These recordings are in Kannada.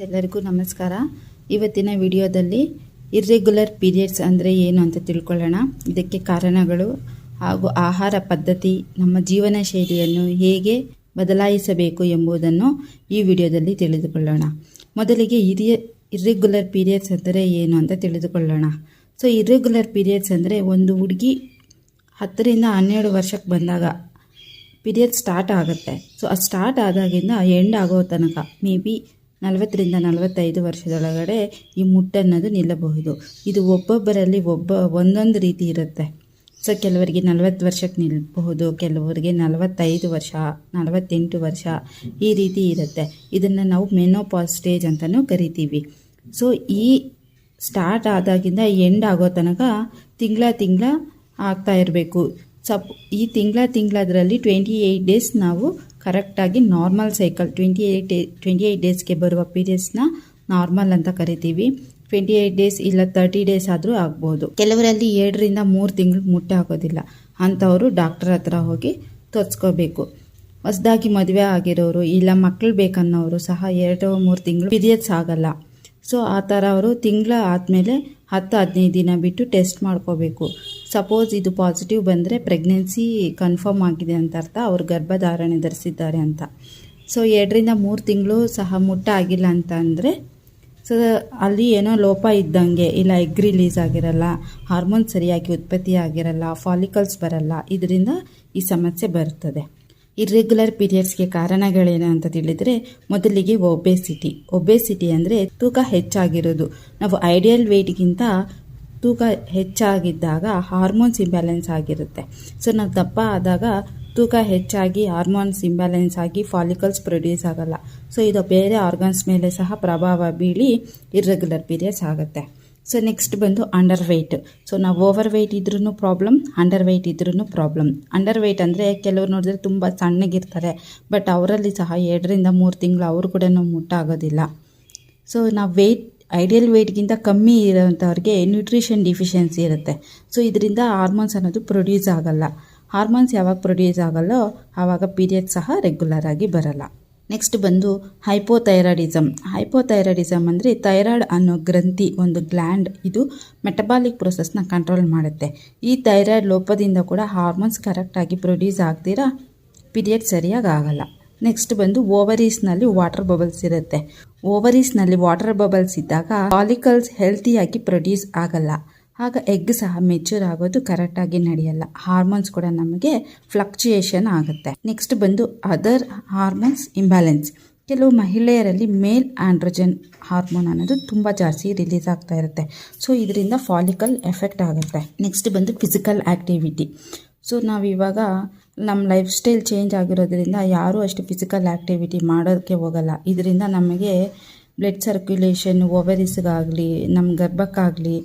ಎಲ್ಲರಿಗೂ ನಮಸ್ಕಾರ. ಇವತ್ತಿನ ವಿಡಿಯೋದಲ್ಲಿ ಇರ್ರೆಗ್ಯುಲರ್ ಪೀರಿಯಡ್ಸ್ ಅಂದರೆ ಏನು ಅಂತ ತಿಳ್ಕೊಳ್ಳೋಣ. ಇದಕ್ಕೆ ಕಾರಣಗಳು ಹಾಗೂ ಆಹಾರ ಪದ್ಧತಿ, ನಮ್ಮ ಜೀವನ ಶೈಲಿಯನ್ನು ಹೇಗೆ ಬದಲಾಯಿಸಬೇಕು ಎಂಬುದನ್ನು ಈ ವಿಡಿಯೋದಲ್ಲಿ ತಿಳಿದುಕೊಳ್ಳೋಣ. ಮೊದಲಿಗೆ ಹಿರಿಯ ಇರ್ರೆಗ್ಯುಲರ್ ಪೀರಿಯಡ್ಸ್ ಅಂದರೆ ಏನು ಅಂತ ತಿಳಿದುಕೊಳ್ಳೋಣ. ಸೊ ಇರ್ರೆಗ್ಯುಲರ್ ಪೀರಿಯಡ್ಸ್ ಅಂದರೆ ಒಂದು ಹುಡುಗಿ ಹತ್ತರಿಂದ ಹನ್ನೆರಡು ವರ್ಷಕ್ಕೆ ಬಂದಾಗ ಪೀರಿಯಡ್ ಸ್ಟಾರ್ಟ್ ಆಗುತ್ತೆ. ಸೊ ಅದು ಸ್ಟಾರ್ಟ್ ಆದಾಗಿಂದ ಎಂಡ್ ಆಗೋ ತನಕ ಮೇ ಬಿ ನಲವತ್ತರಿಂದ ನಲವತ್ತೈದು ವರ್ಷದೊಳಗಡೆ ಈ ಮುಟ್ಟನ್ನೋದು ನಿಲ್ಲಬಹುದು. ಇದು ಒಬ್ಬೊಬ್ಬರಲ್ಲಿ ಒಬ್ಬ, ಒಂದೊಂದು ರೀತಿ ಇರುತ್ತೆ. ಸೊ ಕೆಲವರಿಗೆ ನಲವತ್ತು ವರ್ಷಕ್ಕೆ ನಿಲ್ಲಬಹುದು ಕೆಲವರಿಗೆ ನಲವತ್ತೈದು ವರ್ಷ, ನಲವತ್ತೆಂಟು ವರ್ಷ ಈ ರೀತಿ ಇರುತ್ತೆ. ಇದನ್ನು ನಾವು ಮೆನೋಪಾಸ್ ಸ್ಟೇಜ್ ಅಂತಲೂ ಕರಿತೀವಿ. ಸೊ ಈ ಸ್ಟಾರ್ಟ್ ಆದಾಗಿಂದ ಎಂಡ್ ಆಗೋ ತನಕ ತಿಂಗಳ ತಿಂಗಳ ಆಗ್ತಾ ಇರಬೇಕು. ಸಪ್, ಈ ತಿಂಗಳ ತಿಂಗಳದ್ರಲ್ಲಿ ಟ್ವೆಂಟಿ ಏಯ್ಟ್ ಡೇಸ್ ನಾವು ಕರೆಕ್ಟಾಗಿ normal cycle twenty eight twenty eight ಡೇಸ್ಗೆ ಬರುವ ಪೀರಿಯಡ್ಸ್ನ ನಾರ್ಮಲ್ ಅಂತ ಕರಿತೀವಿ. ಟ್ವೆಂಟಿ ಏಯ್ಟ್ ಡೇಸ್ ಇಲ್ಲ ತರ್ಟಿ ಡೇಸ್ ಆದರೂ ಆಗ್ಬೋದು. ಕೆಲವರಲ್ಲಿ ಎರಡರಿಂದ ಮೂರು ತಿಂಗಳು ಮುಟ್ಟೆ ಆಗೋದಿಲ್ಲ. ಅಂಥವರು ಡಾಕ್ಟರ್ ಹತ್ರ ಹೋಗಿ ತೋರಿಸ್ಕೋಬೇಕು. ಹೊಸದಾಗಿ ಮದುವೆ ಆಗಿರೋರು ಇಲ್ಲ ಮಕ್ಕಳು ಬೇಕನ್ನೋರು ಸಹ ಎರಡು, ಮೂರು ತಿಂಗಳು ಪೀರಿಯಡ್ಸ್ ಆಗಲ್ಲ. ಸೊ ಆ ಥರ ಅವರು ತಿಂಗಳ ಆದಮೇಲೆ ಹತ್ತು, ಹದಿನೈದು ದಿನ ಬಿಟ್ಟು ಟೆಸ್ಟ್ ಮಾಡ್ಕೋಬೇಕು. ಸಪೋಸ್ ಇದು ಪಾಸಿಟಿವ್ ಬಂದರೆ ಪ್ರೆಗ್ನೆನ್ಸಿ ಕನ್ಫರ್ಮ್ ಆಗಿದೆ ಅಂತ ಅರ್ಥ, ಅವರು ಗರ್ಭಧಾರಣೆ ಧರಿಸಿದ್ದಾರೆ ಅಂತ. ಸೊ ಎರಡರಿಂದ ಮೂರು ತಿಂಗಳು ಸಹ ಮುಟ್ಟ ಆಗಿಲ್ಲ ಅಂತ ಅಂದರೆ ಸೊ ಅಲ್ಲಿ ಏನೋ ಲೋಪ ಇದ್ದಂಗೆ, ಇಲ್ಲ ಎಗ್ ರಿಲೀಸ್ ಆಗಿರಲ್ಲ ಹಾರ್ಮೋನ್ ಸರಿಯಾಗಿ ಉತ್ಪತ್ತಿ ಆಗಿರಲ್ಲ ಫಾಲಿಕಲ್ಸ್ ಬರಲ್ಲ, ಇದರಿಂದ ಈ ಸಮಸ್ಯೆ ಬರ್ತದೆ. ಇರ್ರೆಗ್ಯುಲರ್ ಪೀರಿಯಡ್ಸ್ಗೆ ಕಾರಣಗಳೇನು ಅಂತ ತಿಳಿದ್ರೆ ಮೊದಲಿಗೆ ಒಬೆಸಿಟಿ ಒಬೆಸಿಟಿ ಅಂದರೆ ತೂಕ ಹೆಚ್ಚಾಗಿರೋದು. ನಾವು ಐಡಿಯಲ್ ವೆಯ್ಟ್ಗಿಂತ ತೂಕ ಹೆಚ್ಚಾಗಿದ್ದಾಗ ಹಾರ್ಮೋನ್ಸ್ ಇಂಬ್ಯಾಲೆನ್ಸ್ ಆಗಿರುತ್ತೆ. ಸೊ ನಾವು ದಪ್ಪ ಆದಾಗ ತೂಕ ಹೆಚ್ಚಾಗಿ ಹಾರ್ಮೋನ್ಸ್ ಇಂಬ್ಯಾಲೆನ್ಸ್ ಆಗಿ ಫಾಲಿಕಲ್ಸ್ ಪ್ರೊಡ್ಯೂಸ್ ಆಗಲ್ಲ. ಸೊ ಇದು ಬೇರೆ ಆರ್ಗನ್ಸ್ ಮೇಲೆ ಸಹ ಪ್ರಭಾವ ಬೀಳಿ ಇರ್ರೆಗ್ಯುಲರ್ ಪೀರಿಯಡ್ಸ್ ಆಗುತ್ತೆ. ಸೊ ನೆಕ್ಸ್ಟ್ ಬಂದು ಅಂಡರ್ ವೆಯ್ಟ್ ಸೊ ನಾವು ಓವರ್ ವೆಯ್ಟ್ ಇದ್ರೂ ಪ್ರಾಬ್ಲಮ್ ಅಂಡರ್ ವೆಯ್ಟ್ ಇದ್ರೂ ಪ್ರಾಬ್ಲಮ್ ಅಂಡರ್ ವೆಯ್ಟ್ ಅಂದರೆ ಕೆಲವರು ನೋಡಿದ್ರೆ ತುಂಬ ಸಣ್ಣಗಿರ್ತಾರೆ ಬಟ್ ಅವರಲ್ಲಿ ಸಹ ಎರಡರಿಂದ ಮೂರು ತಿಂಗಳು ಅವರು ಕೂಡ ಮುಟ್ಟಾಗೋದಿಲ್ಲ. ಸೊ ನಾವು ವೆಯ್ಟ್ ಐಡಿಯಲ್ ವೆಯ್ಟ್ಗಿಂತ ಕಮ್ಮಿ ಇರೋಂಥವ್ರಿಗೆ ನ್ಯೂಟ್ರಿಷನ್ ಡಿಫಿಷಿಯನ್ಸಿ ಇರುತ್ತೆ. ಸೊ ಇದರಿಂದ ಹಾರ್ಮೋನ್ಸ್ ಅನ್ನೋದು ಪ್ರೊಡ್ಯೂಸ್ ಆಗಲ್ಲ. ಹಾರ್ಮೋನ್ಸ್ ಯಾವಾಗ ಪ್ರೊಡ್ಯೂಸ್ ಆಗಲ್ಲೋ, ಆವಾಗ ಪೀರಿಯಡ್ ಸಹ ರೆಗ್ಯುಲರ್ ಆಗಿ ಬರಲ್ಲ. ನೆಕ್ಸ್ಟ್ ಬಂದು ಹೈಪೋಥೈರಾಯ್ಡಿಸಮ್ ಹೈಪೋಥೈರಾಯ್ಡಿಸಮ್ ಅಂದರೆ ಥೈರಾಯ್ಡ್ ಅನ್ನೋ ಗ್ರಂಥಿ ಒಂದು ಗ್ಲ್ಯಾಂಡ್ ಇದು ಮೆಟಬಾಲಿಕ್ ಪ್ರೊಸೆಸ್ನ ಕಂಟ್ರೋಲ್ ಮಾಡುತ್ತೆ. ಈ ಥೈರಾಯ್ಡ್ ಲೋಪದಿಂದ ಕೂಡ ಹಾರ್ಮೋನ್ಸ್ ಕರೆಕ್ಟಾಗಿ ಪ್ರೊಡ್ಯೂಸ್ ಆಗ್ದಿರಾ ಪೀರಿಯಡ್ ಸರಿಯಾಗಿ ಆಗಲ್ಲ. ನೆಕ್ಸ್ಟ್ ಬಂದು ಓವರೀಸ್ನಲ್ಲಿ ವಾಟರ್ ಬಬಲ್ಸ್ ಇರುತ್ತೆ. ಓವರೀಸ್ನಲ್ಲಿ ವಾಟರ್ ಬಬಲ್ಸ್ ಇದ್ದಾಗ ಪಾಲಿಕಲ್ಸ್ ಹೆಲ್ತಿಯಾಗಿ ಪ್ರೊಡ್ಯೂಸ್ ಆಗಲ್ಲ. ಆಗ ಎಗ್ ಸಹ ಮೆಚೂರ್ ಆಗೋದು ಕರೆಕ್ಟಾಗಿ ನಡೆಯಲ್ಲ. ಹಾರ್ಮೋನ್ಸ್ ಕೂಡ ನಮಗೆ ಫ್ಲಕ್ಚುಯೇಷನ್ ಆಗುತ್ತೆ. ನೆಕ್ಸ್ಟ್ ಬಂದು ಅದರ್ ಹಾರ್ಮೋನ್ಸ್ ಇಂಬ್ಯಾಲೆನ್ಸ್ ಕೆಲವು ಮಹಿಳೆಯರಲ್ಲಿ ಮೇಲ್ ಆಂಡ್ರೋಜನ್ ಹಾರ್ಮೋನ್ ಅನ್ನೋದು ತುಂಬ ಜಾಸ್ತಿ ರಿಲೀಸ್ ಆಗ್ತಾ ಇರುತ್ತೆ. ಸೊ ಇದರಿಂದ ಫಾಲಿಕಲ್ ಎಫೆಕ್ಟ್ ಆಗುತ್ತೆ. ನೆಕ್ಸ್ಟ್ ಬಂದು ಫಿಸಿಕಲ್ ಆ್ಯಕ್ಟಿವಿಟಿ ಸೊ ನಾವಿವಾಗ ನಮ್ಮ ಲೈಫ್ ಸ್ಟೈಲ್ ಚೇಂಜ್ ಆಗಿರೋದ್ರಿಂದ ಯಾರೂ ಅಷ್ಟು ಫಿಸಿಕಲ್ ಆ್ಯಕ್ಟಿವಿಟಿ ಮಾಡೋದಕ್ಕೆ ಹೋಗಲ್ಲ. ಇದರಿಂದ ನಮಗೆ ಬ್ಲಡ್ ಸರ್ಕ್ಯುಲೇಷನ್ ಓವರಿಸ್ಗಾಗಲಿ ನಮ್ಮ ಗರ್ಭಕ್ಕಾಗಲಿ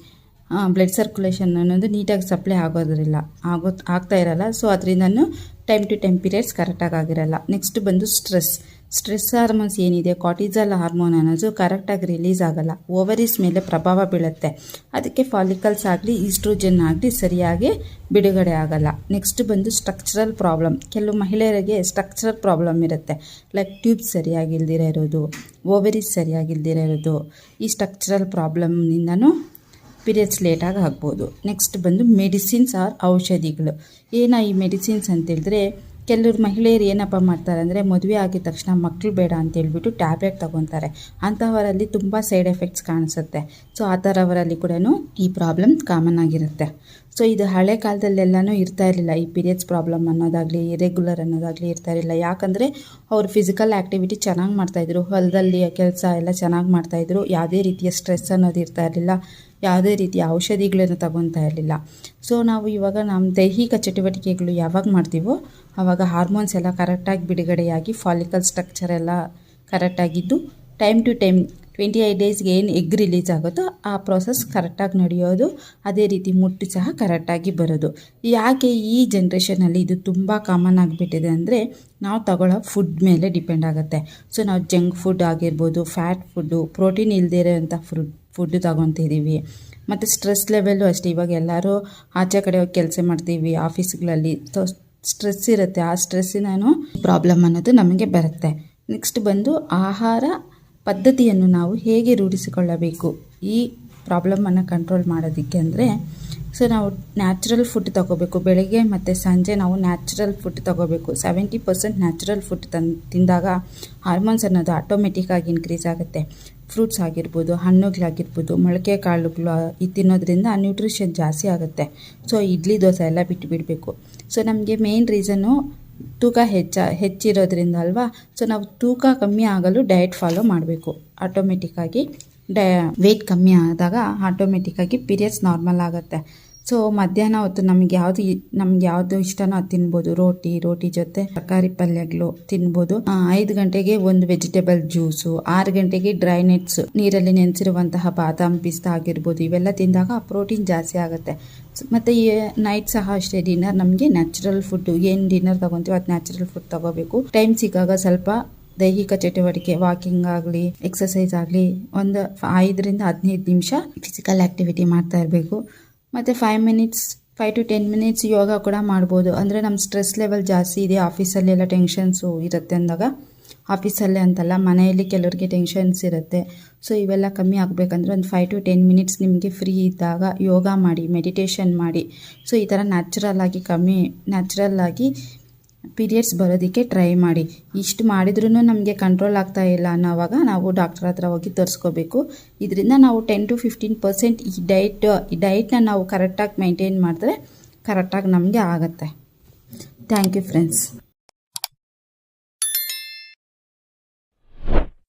ಬ್ಲಡ್ ಸರ್ಕ್ಯುಲೇಷನ್ ಅನ್ನೋದು ನೀಟಾಗಿ ಸಪ್ಲೈ ಆಗೋದ್ರಿಲ್ಲ. ಆಗೋ, ಆಗ್ತಾ ಇರಲ್ಲ. ಸೊ ಅದರಿಂದನೂ ಟೈಮ್ ಟು ಟೈಮ್ ಪೀರಿಯಡ್ಸ್ ಕರೆಕ್ಟಾಗಿ ಆಗಿರಲ್ಲ. ನೆಕ್ಸ್ಟ್ ಬಂದು ಸ್ಟ್ರೆಸ್ ಸ್ಟ್ರೆಸ್ ಹಾರ್ಮೋನ್ಸ್ ಏನಿದೆ? ಕಾರ್ಟಿಸಲ್ ಹಾರ್ಮೋನ್ ಅನ್ನೋದು ಕರೆಕ್ಟಾಗಿ ರಿಲೀಸ್ ಆಗಲ್ಲ. ಓವರೀಸ್ ಮೇಲೆ ಪ್ರಭಾವ ಬೀಳುತ್ತೆ. ಅದಕ್ಕೆ ಫಾಲಿಕಲ್ಸ್ ಆಗಲಿ ಈಸ್ಟ್ರೋಜನ್ ಆಗಲಿ ಸರಿಯಾಗಿ ಬಿಡುಗಡೆ ಆಗಲ್ಲ. ನೆಕ್ಸ್ಟ್ ಬಂದು ಸ್ಟ್ರಕ್ಚರಲ್ ಪ್ರಾಬ್ಲಮ್ ಕೆಲವು ಮಹಿಳೆಯರಿಗೆ ಸ್ಟ್ರಕ್ಚರಲ್ ಪ್ರಾಬ್ಲಮ್ ಇರುತ್ತೆ. ಲೈಕ್ ಟ್ಯೂಬ್ ಸರಿಯಾಗಿಲ್ದಿರೋ ಇರೋದು ಓವರೀಸ್ ಸರಿಯಾಗಿಲ್ದಿರ ಇರೋದು. ಈ ಸ್ಟ್ರಕ್ಚರಲ್ ಪ್ರಾಬ್ಲಮ್ನಿಂದನೂ ಪೀರಿಯಡ್ಸ್ ಲೇಟಾಗಿ ಆಗ್ಬೋದು ನೆಕ್ಸ್ಟ್ ಬಂದು ಮೆಡಿಸಿನ್ಸ್ ಆರ್ ಔಷಧಿಗಳು. ಏನ ಈ ಮೆಡಿಸಿನ್ಸ್ ಅಂತೇಳಿದ್ರೆ ಕೆಲವ್ರು ಮಹಿಳೆಯರು ಏನಪ್ಪ ಮಾಡ್ತಾರೆ ಅಂದರೆ, ಮದುವೆ ಆಗಿದ ತಕ್ಷಣ ಮಕ್ಕಳು ಬೇಡ ಅಂತೇಳ್ಬಿಟ್ಟು ಟ್ಯಾಬ್ಲೆಟ್ ತೊಗೊತಾರೆ. ಅಂಥವರಲ್ಲಿ ತುಂಬ ಸೈಡ್ ಎಫೆಕ್ಟ್ಸ್ ಕಾಣಿಸುತ್ತೆ. ಸೊ ಆ ಥರವರಲ್ಲಿ ಕೂಡ ಈ ಪ್ರಾಬ್ಲಮ್ ಕಾಮನ್ ಆಗಿರುತ್ತೆ. ಸೊ ಇದು ಹಳೆ ಕಾಲದಲ್ಲೆಲ್ಲನೂ ಇರ್ತಾ ಇರಲಿಲ್ಲ. ಈ ಪೀರಿಯಡ್ಸ್ ಪ್ರಾಬ್ಲಮ್ ಅನ್ನೋದಾಗಲಿ ಇರೆಗ್ಯುಲರ್ ಅನ್ನೋದಾಗಲಿ ಇರ್ತಾ ಇರಲಿಲ್ಲ. ಯಾಕಂದರೆ, ಅವರು ಫಿಸಿಕಲ್ ಆ್ಯಕ್ಟಿವಿಟಿ ಚೆನ್ನಾಗಿ ಮಾಡ್ತಾಯಿದ್ರು ಹೊಲದಲ್ಲಿ ಕೆಲಸ ಎಲ್ಲ ಚೆನ್ನಾಗಿ ಮಾಡ್ತಾಯಿದ್ರು ಯಾವುದೇ ರೀತಿಯ ಸ್ಟ್ರೆಸ್ ಅನ್ನೋದು ಇರ್ತಾ ಇರಲಿಲ್ಲ. ಯಾವುದೇ ರೀತಿಯ ಔಷಧಿಗಳನ್ನು ತಗೊತಾ ಇರಲಿಲ್ಲ. ಸೊ ನಾವು ಇವಾಗ ನಮ್ಮ ದೈಹಿಕ ಚಟುವಟಿಕೆಗಳು ಯಾವಾಗ ಮಾಡ್ತೀವೋ ಆವಾಗ ಹಾರ್ಮೋನ್ಸ್ ಎಲ್ಲ ಕರೆಕ್ಟಾಗಿ ಬಿಡುಗಡೆಯಾಗಿ ಫಾಲಿಕಲ್ ಸ್ಟ್ರಕ್ಚರ್ ಎಲ್ಲ ಕರೆಕ್ಟಾಗಿದ್ದು time to time twenty eight ಡೇಸ್ಗೆ ಏನು ಎಗ್ ರಿಲೀಸ್ ಆಗುತ್ತೋ ಆ ಪ್ರೋಸೆಸ್ ಕರೆಕ್ಟಾಗಿ ನಡೆಯೋದು, ಅದೇ ರೀತಿ ಮುಟ್ಟು ಸಹ ಕರೆಕ್ಟಾಗಿ ಬರೋದು. ಯಾಕೆ ಈ ಜನ್ರೇಷನಲ್ಲಿ ಇದು ತುಂಬ ಕಾಮನ್ ಆಗಿಬಿಟ್ಟಿದೆ ಅಂದರೆ ನಾವು ತಗೊಳ್ಳೋ ಫುಡ್ ಮೇಲೆ ಡಿಪೆಂಡ್ ಆಗುತ್ತೆ. ಸೊ ನಾವು ಜಂಕ್ ಫುಡ್ ಆಗಿರ್ಬೋದು ಫ್ಯಾಟ್ ಫುಡ್ಡು ಪ್ರೋಟೀನ್ ಇಲ್ಲದೇ ಇರೋಂಥ ಫುಡ್ ಫುಡ್ಡು ತಗೊತಿದ್ದೀವಿ ಮತ್ತು ಸ್ಟ್ರೆಸ್ ಲೆವೆಲ್ಲು ಅಷ್ಟೇ. ಇವಾಗ ಎಲ್ಲರೂ ಆಚೆ ಕಡೆ ಹೋಗಿ ಕೆಲಸ ಮಾಡ್ತೀವಿ ಆಫೀಸ್ಗಳಲ್ಲಿ ಸ್ಟ್ರೆಸ್ ಇರುತ್ತೆ. ಆ ಸ್ಟ್ರೆಸ್ಸಿನೂ ಪ್ರಾಬ್ಲಮ್ ಅನ್ನೋದು ನಮಗೆ ಬರುತ್ತೆ. ನೆಕ್ಸ್ಟ್ ಬಂದು ಆಹಾರ ಪದ್ಧತಿಯನ್ನು ನಾವು ಹೇಗೆ ರೂಢಿಸಿಕೊಳ್ಳಬೇಕು? ಈ ಪ್ರಾಬ್ಲಮನ್ನು ಕಂಟ್ರೋಲ್ ಮಾಡೋದಕ್ಕೆ ಅಂದರೆ ಸೊ ನಾವು ನ್ಯಾಚುರಲ್ ಫುಡ್ ತಗೋಬೇಕು. ಬೆಳಗ್ಗೆ ಮತ್ತು ಸಂಜೆ ನಾವು ನ್ಯಾಚುರಲ್ ಫುಡ್ ತಗೋಬೇಕು. ಸೆವೆಂಟಿ ಪರ್ಸೆಂಟ್ ನ್ಯಾಚುರಲ್ ಫುಡ್ ತನ್ ತಿಂದಾಗ ಹಾರ್ಮೋನ್ಸ್ ಅನ್ನೋದು ಆಟೋಮೆಟಿಕ್ಕಾಗಿ ಇನ್ಕ್ರೀಸ್ ಆಗುತ್ತೆ. ಫ್ರೂಟ್ಸ್ ಆಗಿರ್ಬೋದು, ಹಣ್ಣುಗಳಾಗಿರ್ಬೋದು ಮೊಳಕೆ ಕಾಳುಗಳು ಇದು ತಿನ್ನೋದ್ರಿಂದ ನ್ಯೂಟ್ರಿಷನ್ ಜಾಸ್ತಿ ಆಗುತ್ತೆ. ಸೊ ಇಡ್ಲಿ, ದೋಸೆ ಎಲ್ಲ ಬಿಟ್ಟು ಬಿಡಬೇಕು. ಸೊ ನಮಗೆ ಮೇನ್ ರೀಸನ್ನು ತೂಕ ಹೆಚ್ಚ, ಹೆಚ್ಚಿರೋದ್ರಿಂದ ಅಲ್ವಾ? ಸೊ ನಾವು ತೂಕ ಕಮ್ಮಿ ಆಗಲು ಡಯಟ್ ಫಾಲೋ ಮಾಡಬೇಕು. ಆಟೋಮೆಟಿಕ್ಕಾಗಿ ಡಯ ವೆಯ್ಟ್ ಕಮ್ಮಿ ಆದಾಗ ಆಟೋಮೆಟಿಕ್ಕಾಗಿ ಪೀರಿಯಡ್ಸ್ ನಾರ್ಮಲ್ ಆಗುತ್ತೆ. ಸೊ ಮಧ್ಯಾಹ್ನ ಹೊತ್ತು ನಮಗೆ ಯಾವುದು ನಮ್ಗೆ ಯಾವುದು ಇಷ್ಟನೋ ಅದು ತಿನ್ಬೋದು. ರೋಟಿ ರೋಟಿ ಜೊತೆ ತರಕಾರಿ ಪಲ್ಯಗಳು ತಿನ್ಬೋದು. ಐದು ಗಂಟೆಗೆ ಒಂದು ವೆಜಿಟೇಬಲ್ ಜ್ಯೂಸು ಆರು ಗಂಟೆಗೆ ಡ್ರೈ ನೆಟ್ಸ್ ನೀರಲ್ಲಿ ನೆನೆಸಿರುವಂತಹ ಬಾದಾಮ್ ಪಿಸ್ತಾ ಆಗಿರ್ಬೋದು. ಇವೆಲ್ಲ ತಿಂದಾಗ ಪ್ರೋಟೀನ್ ಜಾಸ್ತಿ ಆಗುತ್ತೆ. ಮತ್ತು ನೈಟ್ ಸಹ ಅಷ್ಟೇ ಡಿನ್ನರ್ ನಮಗೆ ನ್ಯಾಚುರಲ್ ಫುಡ್ ಏನು ಡಿನ್ನರ್ ತಗೊಂತೀವಿ ಅದು ನ್ಯಾಚುರಲ್ ಫುಡ್ ತಗೋಬೇಕು. ಟೈಮ್ ಸಿಕ್ಕಾಗ ಸ್ವಲ್ಪ ದೈಹಿಕ ಚಟುವಟಿಕೆ ವಾಕಿಂಗ್ ಆಗಲಿ ಎಕ್ಸಸೈಸ್ ಆಗಲಿ ಒಂದು ಐದರಿಂದ ಹದಿನೈದು ನಿಮಿಷ ಫಿಸಿಕಲ್ ಆ್ಯಕ್ಟಿವಿಟಿ ಮಾಡ್ತಾ ಇರಬೇಕು. ಮತ್ತು five minutes five to ten minutes yoga ಕೂಡ ಮಾಡ್ಬೋದು. ಅಂದರೆ ನಮ್ಮ ಸ್ಟ್ರೆಸ್ ಲೆವೆಲ್ ಜಾಸ್ತಿ ಇದೆ ಆಫೀಸಲ್ಲಿ ಎಲ್ಲ ಟೆನ್ಷನ್ಸು ಇರುತ್ತೆ ಅಂದಾಗ. ಆಫೀಸಲ್ಲೇ ಅಂತಲ್ಲ, ಮನೆಯಲ್ಲಿ ಕೆಲವರಿಗೆ ಟೆನ್ಷನ್ಸ್ ಇರುತ್ತೆ. ಸೊ ಇವೆಲ್ಲ ಕಮ್ಮಿ ಆಗಬೇಕಂದ್ರೆ ಒಂದು ಫೈವ್ ಟು ಟೆನ್ ಮಿನಿಟ್ಸ್ ನಿಮಗೆ ಫ್ರೀ ಇದ್ದಾಗ ಯೋಗ ಮಾಡಿ ಮೆಡಿಟೇಷನ್ ಮಾಡಿ. ಸೊ ಈ ಥರ ನ್ಯಾಚುರಲ್ ಆಗಿ ಕಮ್ಮಿ ನ್ಯಾಚುರಲ್ ಆಗಿ ಪೀರಿಯಡ್ಸ್ ಬರೋದಕ್ಕೆ ಟ್ರೈ ಮಾಡಿ. ಇಷ್ಟು ಮಾಡಿದ್ರೂ ನಮಗೆ ಕಂಟ್ರೋಲ್ ಆಗ್ತಾ ಇಲ್ಲ ಅನ್ನೋವಾಗ ನಾವು ಡಾಕ್ಟರ್ ಹತ್ರ ಹೋಗಿ ತೋರಿಸ್ಕೋಬೇಕು. ಇದರಿಂದ ನಾವು ಟೆನ್ ಟು ಫಿಫ್ಟೀನ್ ಪರ್ಸೆಂಟ್ ಈ ಡಯಟ್ ಈ ಡಯಟ್ನ ನಾವು ಕರೆಕ್ಟಾಗಿ ಮೈಂಟೈನ್ ಮಾಡಿದ್ರೆ ಕರೆಕ್ಟಾಗಿ ನಮಗೆ ಆಗುತ್ತೆ. Thank you friends